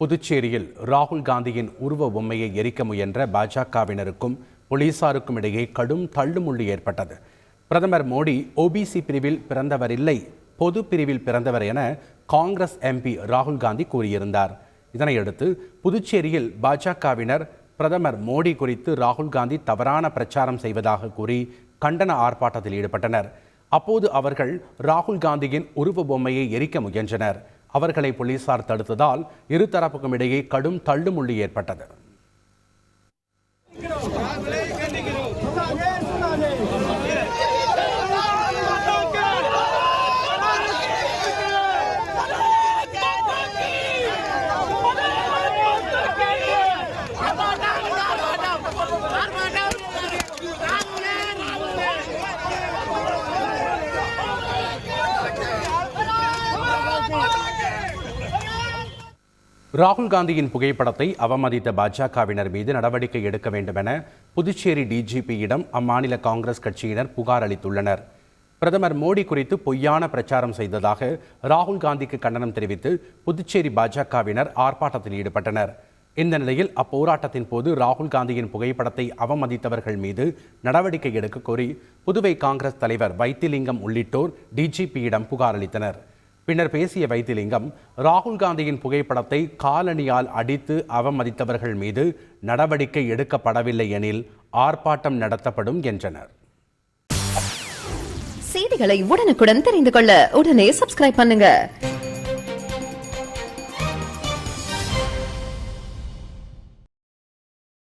புதுச்சேரியில் ராகுல் காந்தியின் உருவ பொம்மையை எரிக்க முயன்ற பாஜகவினருக்கும் போலீசாருக்கும் இடையே கடும் தள்ளுமுள்ளு ஏற்பட்டது. பிரதமர் மோடி ஓபிசி பிரிவில் பிறந்தவர் இல்லை பொது பிரிவில் பிறந்தவர் என காங்கிரஸ் எம்பி ராகுல் காந்தி கூறியிருந்தார். இதனையடுத்து புதுச்சேரியில் பாஜகவினர் பிரதமர் மோடி குறித்து ராகுல் காந்தி தவறான பிரச்சாரம் செய்வதாக கூறி கண்டன ஆர்ப்பாட்டத்தில் ஈடுபட்டனர். அப்போது அவர்கள் ராகுல் காந்தியின் உருவ பொம்மையை எரிக்க முயன்றனர். அவர்களை போலீசார் தடுத்ததால் இருதரப்புக்கும் இடையே கடும் தள்ளுமுள்ளி ஏற்பட்டது. ராகுல் காந்தியின் புகைப்படத்தை அவமதித்த பாஜகவினர் மீது நடவடிக்கை எடுக்க வேண்டும் என புதுச்சேரி டிஜிபியிடம் அம்மாநில காங்கிரஸ் கட்சியினர் புகார் அளித்துள்ளனர். பிரதமர் மோடி குறித்து பொய்யான பிரச்சாரம் செய்ததாக ராகுல் காந்திக்கு கண்டனம் தெரிவித்து புதுச்சேரி பாஜகவினர் ஆர்ப்பாட்டத்தில் ஈடுபட்டனர். இந்த நிலையில் அப்போராட்டத்தின் போது ராகுல் காந்தியின் புகைப்படத்தை அவமதித்தவர்கள் மீது நடவடிக்கை எடுக்க கோரி புதுவை காங்கிரஸ் தலைவர் வைத்திலிங்கம் உள்ளிட்டோர் டிஜிபியிடம் புகார் அளித்தனர். பின்னர் பேசிய வைத்திலிங்கம் ராகுல் காந்தியின் புகைப்படத்தை காலணியால் அடித்து அவமதித்தவர்கள் மீது நடவடிக்கை எடுக்கப்படவில்லை எனில் ஆர்ப்பாட்டம் நடத்தப்படும் என்றனர். செய்திகளை உடனுக்குடன் தெரிந்து கொள்ள உடனே சப்ஸ்கிரைப் பண்ணுங்க.